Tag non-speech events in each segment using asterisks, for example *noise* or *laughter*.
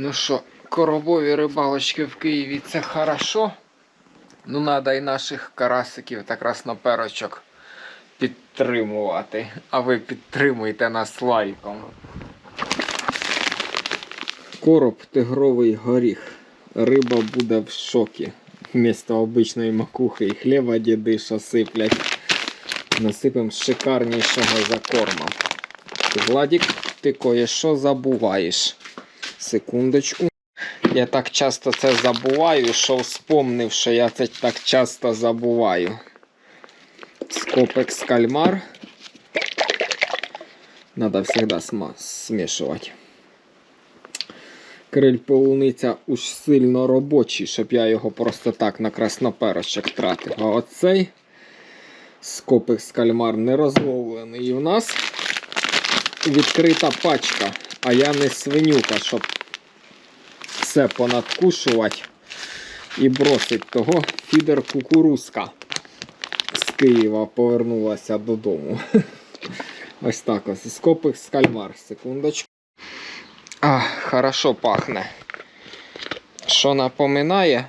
Ну що, коробові рибалочки в Києві це хорошо. Ну, треба і наших карасиків та красноперочок підтримувати. А ви підтримуйте нас лайком. Короб тигровий горіх. Риба буде в шокі. Вмісто обичної макухи і хліба діди, що сиплять. Насипемо шикарнішого закорма. Владік, ти кое-що забуваєш. Секундочку. Я так часто це забуваю, що вспомнив, що я це так часто забуваю. Скопекс кальмар. Надо сма- смішувати. Криль полуниця уж сильно робочий, щоб я його просто так на красноперочок тратив. А оцей скопекс кальмар не розловлений. І у нас відкрита пачка, а я не свинюка, щоб все понадкушувати і бросить того фідер кукурузка з Києва повернулася додому. *laughs* Ось так ось. Скопик з кальмар. Секундочку. А, хорошо пахне. Що напоминає?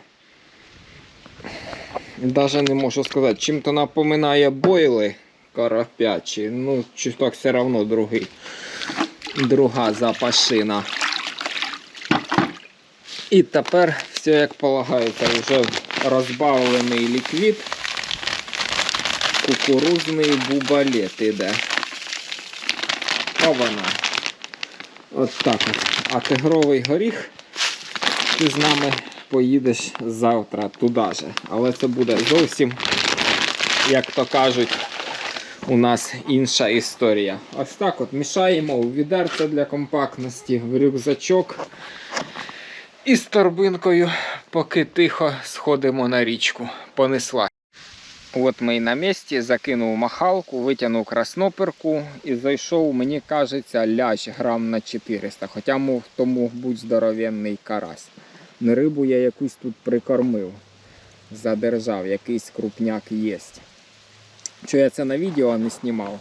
Даже не можу сказати, чим-то напоминає бойли карапячі. Ну, чуток все одно другий. Друга запашина. І тепер все як полагається, вже розбавлений ліквід. Кукурузний бубалет іде. Ована. От так от. А тигровий горіх ти з нами поїдеш завтра туди же. Але це буде зовсім, як то кажуть, у нас інша історія. Ось так от мішаємо у відерце для компактності, в рюкзачок. І з торбинкою, поки тихо сходимо на річку. Понесла. От ми і на місці, закинув махалку, витягнув красноперку і зайшов, мені кажеться, лящ грам на 400. Хоча мов, то мог бути здоровенний карась. Не рибу я якусь тут прикормив, задержав, якийсь крупняк є. Що я це на відео не знімав?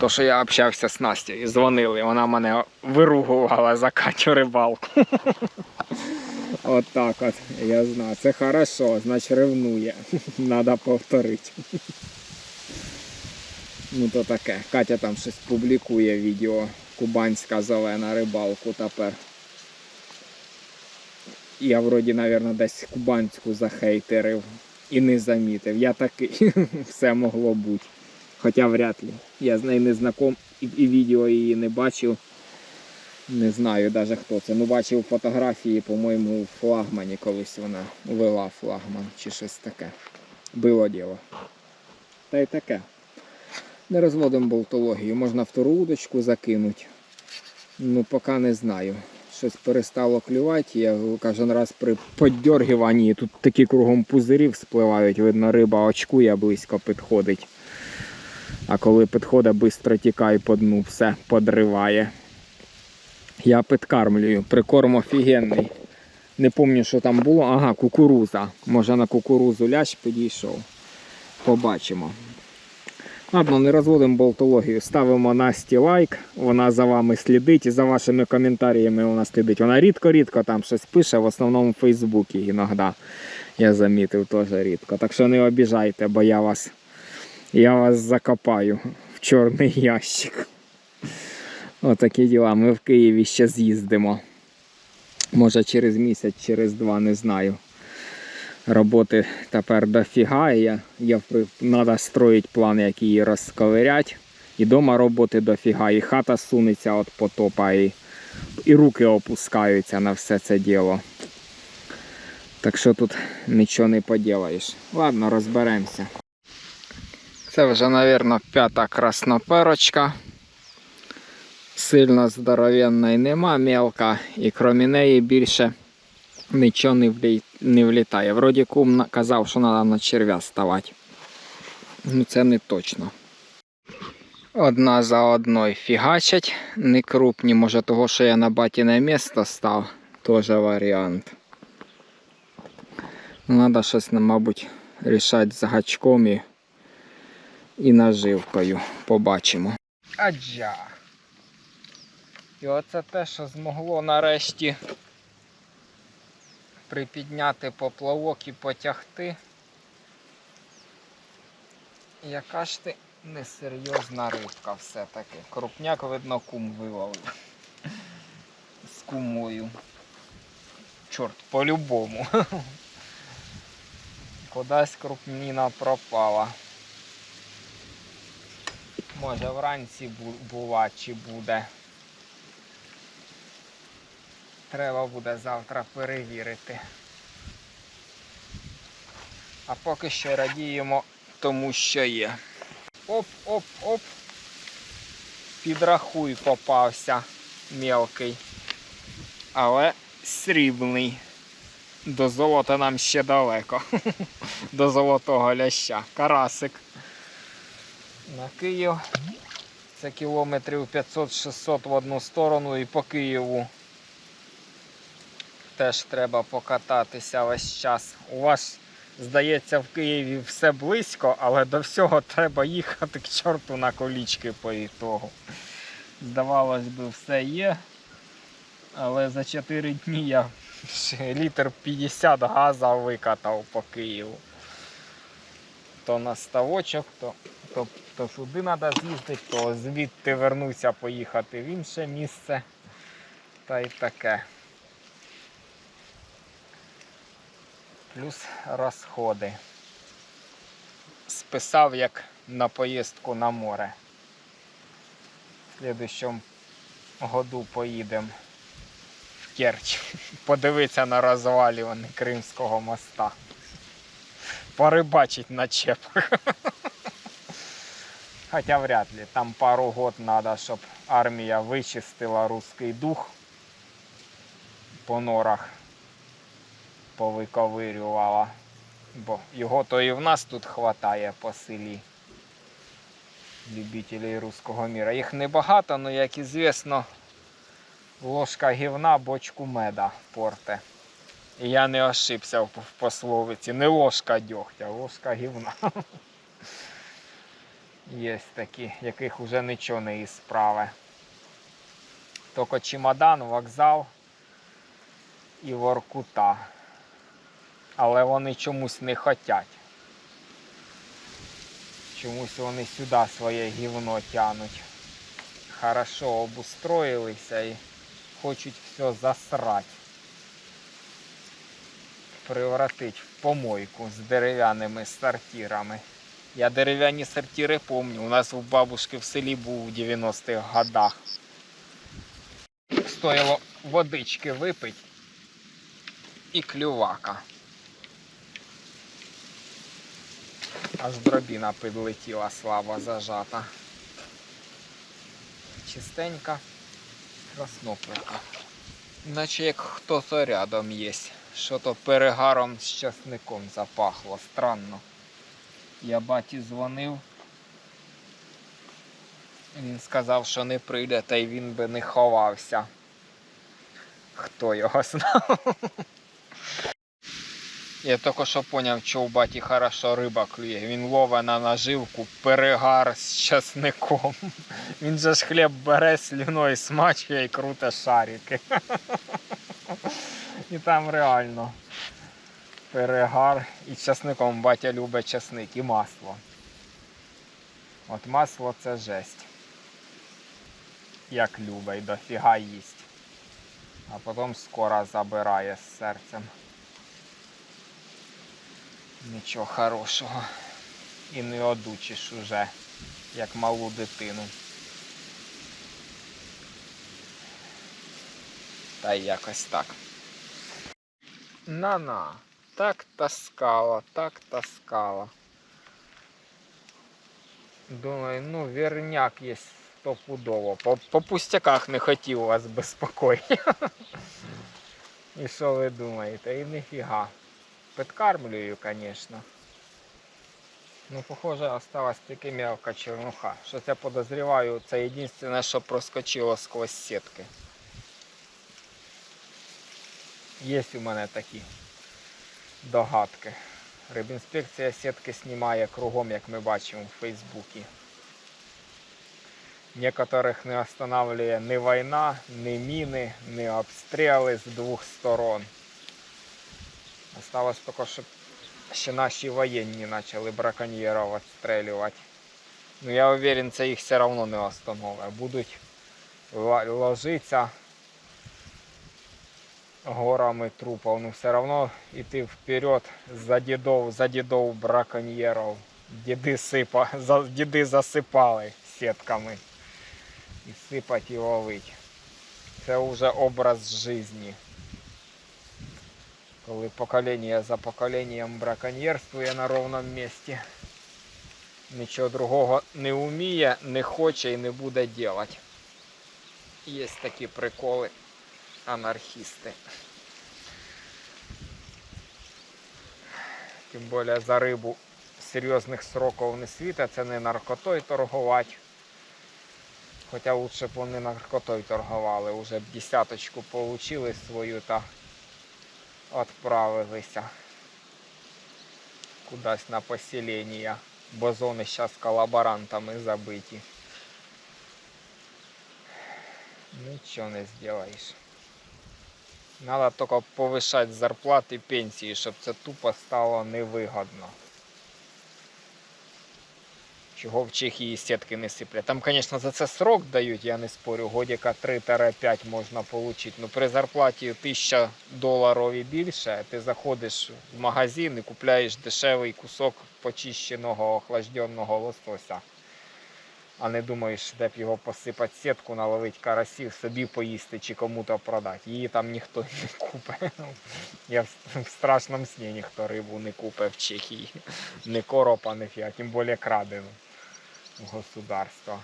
То, що я общався з Настю і дзвонили, вона мене виругувала за Катю рибалку. *laughs* От так от, я знаю. Це хорошо, значить ревнує. *laughs* Надо повторити. *laughs* Ну то таке. Катя там щось публікує відео. Кубанська зелена рибалку тепер. Я вроді, мабуть, десь кубанську захейтерив і не замітив. Я такий. Все могло бути. Хоча вряд ли. Я з нею не знаком і, і відео її не бачив. Не знаю навіть хто це. Ну бачив фотографії, по-моєму, у флагмані колись вона вела флагман чи щось таке. Було діло. Та й таке. Не розводимо болтологію. Можна втору удочку закинути. Ну, поки не знаю. Щось перестало клювати. Я кожен раз при поддергуванні тут такі кругом пузирів спливають. Видно, риба очкує близько підходить. А коли підходить, швидко тікає по дну, все подриває. Я підкармлюю. Прикорм офігенний. Не пам'ятаю, що там було. Ага, кукуруза. Може на кукурузу лящ підійшов. Побачимо. Ладно, не розводимо болтологію. Ставимо Насті лайк. Вона за вами слідить і за вашими коментарями вона слідить. Вона рідко-рідко там щось пише, в основному в Фейсбуці іноді. Я замітив теж рідко. Так що не обіжайте, бо я вас, я вас закопаю в чорний ящик. Отакі діла. Ми в Києві ще з'їздимо. Може через місяць, через два, не знаю. Роботи тепер дофіга. Я, я треба строїти план, як її розковирять. І дома роботи дофіга, і хата сунеться від потопа, і, і руки опускаються на все це діло. Так що тут нічого не поділаєш. Ладно, розберемося. Це вже, мабуть, п'ята красноперочка сильно здоровенної нема, мелка, і крім неї більше нічого не, влі... не влітає. Вроді кум казав, що треба на черв'я ставати. Ну це не точно. Одна за одною фігачать, не крупні, може того, що я на батіне місто став, теж варіант. Треба щось, мабуть, рішати з гачком і, і наживкою. Побачимо. Аджа. І оце те, що змогло нарешті припідняти поплавок і потягти. Яка ж ти несерйозна рибка все-таки. Крупняк, видно, кум виловив. З кумою. Чорт, по-любому. Кудись крупніна пропала. Може вранці бу- була чи буде. Треба буде завтра перевірити. А поки що радіємо тому, що є. Оп-оп-оп. Підрахуй попався мелкий. Але срібний. До золота нам ще далеко. *laughs* До золотого ляща. Карасик. На Київ. Це кілометрів 500-600 в одну сторону і по Києву теж треба покататися весь час. У вас, здається, в Києві все близько, але до всього треба їхати к чорту на колічки по ітогу. Здавалось би, все є. Але за 4 дні я ще літр 50 газа викатав по Києву. То на ставочок, то, то, то сюди треба з'їздити, то звідти вернуся, поїхати в інше місце. Та й таке. Плюс розходи. Списав як на поїздку на море. В слідущому году поїдемо в Керч. *laughs* Подивитися на розвалювання Кримського моста. Порибачить на чепах. *laughs* Хоча вряд ли. Там пару год треба, щоб армія вичистила русський дух по норах повиковирювала. Бо його то і в нас тут хватає по селі. Любителей руського міра. Їх небагато, але як ізвісно, ложка гівна бочку меда порте. І я не ошибся в в пословиці. Не ложка дьогтя, ложка гівна. *laughs* Є такі, яких вже нічого не ісправи. Тільки чемодан, вокзал і Воркута. Але вони чомусь не хотять. Чомусь вони сюди своє гівно тянуть. Хорошо обустроїлися і хочуть все засрати. Превратить в помойку з дерев'яними сортирами. Я дерев'яні сортири помню. У нас у бабушки в селі був у 90-х годах. Стоїло водички випити і клювака. Аж дробіна підлетіла слабо зажата. Чистенька краснопилка. Наче як хтось рядом є. Що то перегаром з часником запахло. Странно. Я баті дзвонив. Він сказав, що не прийде, та й він би не ховався. Хто його знав? Я тільки що зрозумів, що у баті хорошо риба клює. Він ловить на наживку перегар з часником. Він же ж хліб бере слюною смачує і круте шарики. І там реально перегар і часником батя любить часник і масло. От масло це жесть. Як любить, дофіга їсть. А потім скоро забирає з серцем. Нічого хорошого. І не одучиш уже, як малу дитину. Та й якось так. На-на. Так таскала, так таскала. Думаю, ну верняк є стопудово. По, по пустяках не хотів вас безпокоїти. *laughs* І що ви думаєте? І ніфіга. Підкармлюю, звісно. Ну, похоже, осталась тільки мелка чернуха. Що я подозріваю, це єдине, що проскочило сквозь сітки. Є у мене такі догадки. Рибінспекція сітки знімає кругом, як ми бачимо в Фейсбуці. Некоторих не останавливає ні війна, ні міни, ні обстріли з двох сторон. Осталось тільки, щоб ще наші воєнні почали браконьєрів відстрілювати. Ну я уверен, це їх все одно не остановить. Будуть ложитися горами трупов. Ну все одно йти вперед за дідов, за дідов браконьєрів. Діди, сипа, за, діди засипали сітками. І сипать і ловить. Це вже образ житті. Коли покоління за поколінням браконьєрствує на ровному місці. Нічого другого не вміє, не хоче і не буде робити. Є такі приколи анархісти. Тим більше за рибу серйозних сроків не світить, це не наркотою торгувати. Хоча лучше б вони наркотою торгували, уже б десяточку получили свою та відправилися кудись на поселення, бо зони зараз колаборантами забиті. Нічого не зробиш. Надо тільки повишати зарплати пенсії, щоб це тупо стало невигодно. Чого в Чехії сітки не сиплять. Там, звісно, за це срок дають, я не спорю, годика 3-5 можна отримати. Ну при зарплаті 1000 доларів і більше, ти заходиш в магазин і купляєш дешевий кусок почищеного охлажденого лосося. А не думаєш, де б його посипати сітку, наловити карасів, собі поїсти чи кому-то продати. Її там ніхто не купить. Ну, Я в, страшному сні ніхто рибу не купить в Чехії. Не коропа, не фіа, тим більше крадену государства.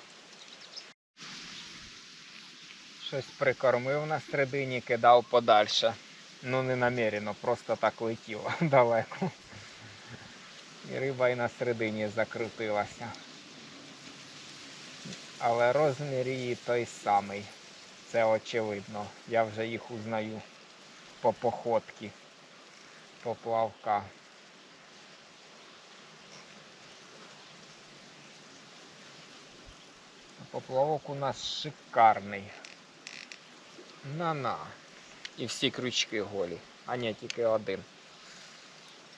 Щось прикормив на середині, кидав подальше. Ну не намірено, просто так летіло *laughs* далеко. І риба і на середині закрутилася. Але розмір її той самий. Це очевидно. Я вже їх узнаю по походці поплавка. Поплавок у нас шикарний. На-на. І всі крючки голі. А ні, тільки один.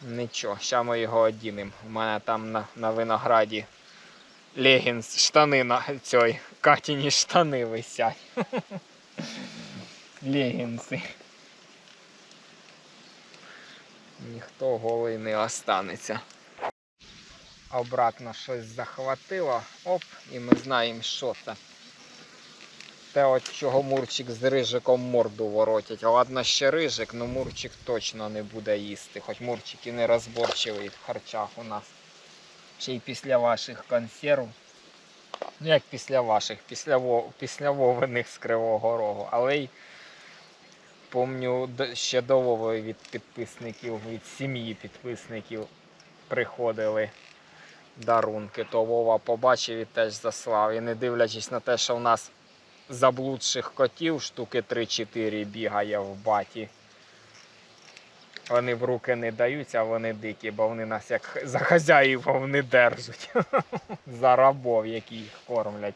Нічого, зараз ми його одінемо. У мене там на, на винограді легінс, штани на цій Катіні штани висять. Легінси. Ніхто голий не *laughs* останеться. Обратно щось захватило. Оп, і ми знаємо, що це. Те, от чого мурчик з рижиком морду воротять. Ладно, ще рижик, але мурчик точно не буде їсти. Хоч мурчик і не розборчивий в харчах у нас. Ще й після ваших консерв. Ну як після ваших, після, після вовиних з Кривого Рогу. Але й помню ще до Вови від підписників, від сім'ї підписників приходили дарунки. То Вова побачив і теж заслав. І не дивлячись на те, що в нас заблудших котів штуки 3-4 бігає в баті. Вони в руки не даються, вони дикі, бо вони нас як за хазяїв вони держать. *laughs* за рабов, які їх кормлять.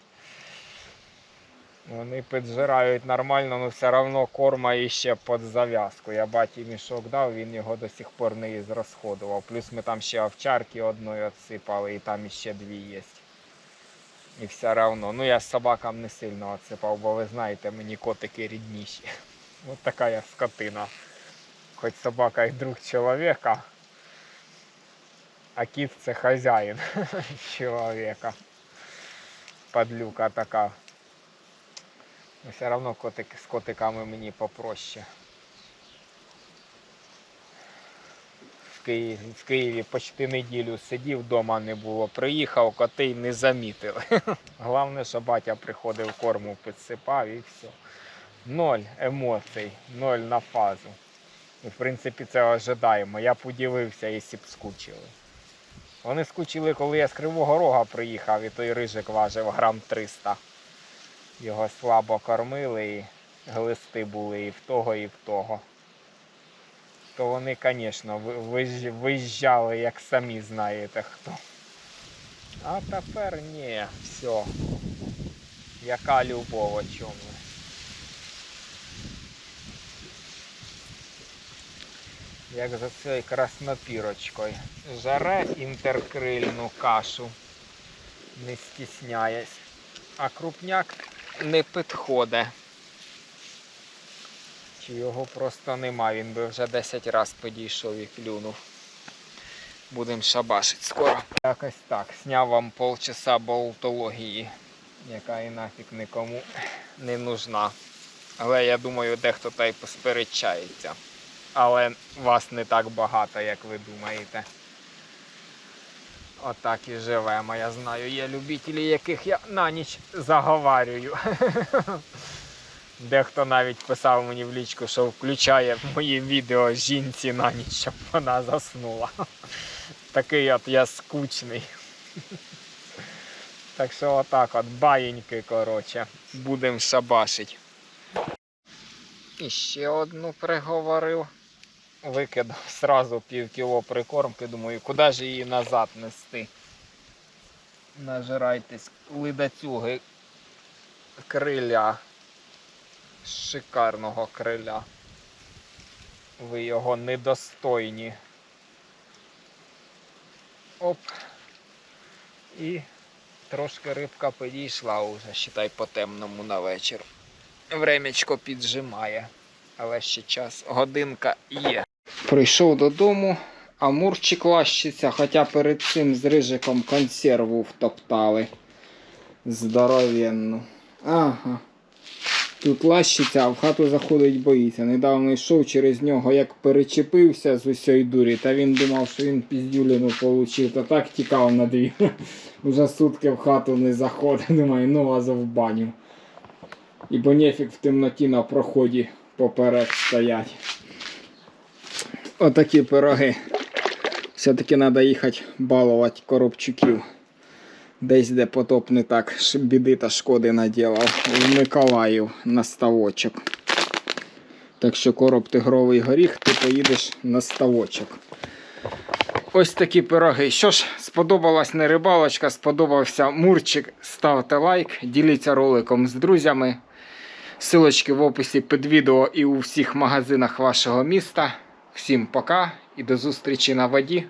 Вони піджирають нормально, але все одно корма іще під зав'язку. Я баті мішок дав, він його до сих пор не зрозходував. Плюс ми там ще овчарки одної відсипали, і там іще дві є. І все одно. Ну я з собакам не сильно відсипав, бо ви знаєте, мені котики рідніші. *laughs* Ось така я скотина. Хоч собака і друг чоловіка, а кіт це хазяїн *laughs* чоловіка. Падлюка така. Ну, все одно котик, з котиками мені попроще. В Києві, в Києві почти неділю сидів, вдома не було. Приїхав, коти не замітили. *laughs* Головне, що батя приходив корму підсипав і все. Ноль емоцій, ноль на фазу. І, в принципі, це ожидаємо. Я б удивився, якщо б скучили. Вони скучили, коли я з Кривого Рога приїхав, і той рижик важив грам 300. Його слабо кормили і глисти були і в того, і в того. То вони, звісно, виїжджали, як самі знаєте хто. А тепер ні, все. Яка любов о чому. Як за цією краснопірочкою. Жаре інтеркрильну кашу, не стісняясь. А крупняк не підходить. Чи його просто нема, він би вже 10 разів підійшов і клюнув. Будемо шабашить скоро. Якось так. Сняв вам полчаса болтології, яка і нафіг нікому не нужна. Але я думаю, дехто та й посперечається. Але вас не так багато, як ви думаєте. Отак і живемо. Я знаю, є любителі, яких я на ніч заговарюю. *laughs* Дехто навіть писав мені в лічку, що включає мої відео жінці на ніч, щоб вона заснула. *laughs* Такий от я скучний. *laughs* Так що отак от баєньки, коротше, будемо шабашить. І ще одну приговорив. Викидав сразу пів кіло прикормки, думаю, куди ж її назад нести. Нажирайтесь лидацюги криля. Шикарного криля. Ви його недостойні. Оп. І трошки рибка підійшла уже, считай, по темному на вечір. Времечко піджимає, але ще час. Годинка є. Прийшов додому, а мурчик лащиться, хоча перед цим з рижиком консерву втоптали. Здоровенну. Ага. Тут лащиться, а в хату заходить боїться. Недавно йшов через нього, як перечепився з усієї дурі, та він думав, що він піздюлину получив, та так тікав на двір. *laughs* Уже сутки в хату не заходить, думаю, ну вас в баню. Ібо нефік в темноті на проході поперед стоять. Отакі пироги. Все-таки треба їхати балувати коробчуків. Десь де потоп не так біди та шкоди наділав. В Миколаїв на ставочок. Так що короб тигровий горіх, ти поїдеш на ставочок. Ось такі пироги. Що ж, сподобалась не рибалочка, сподобався мурчик. Ставте лайк, діліться роликом з друзями. Силочки в описі під відео і у всіх магазинах вашого міста. Всім пока і до зустрічі на воді.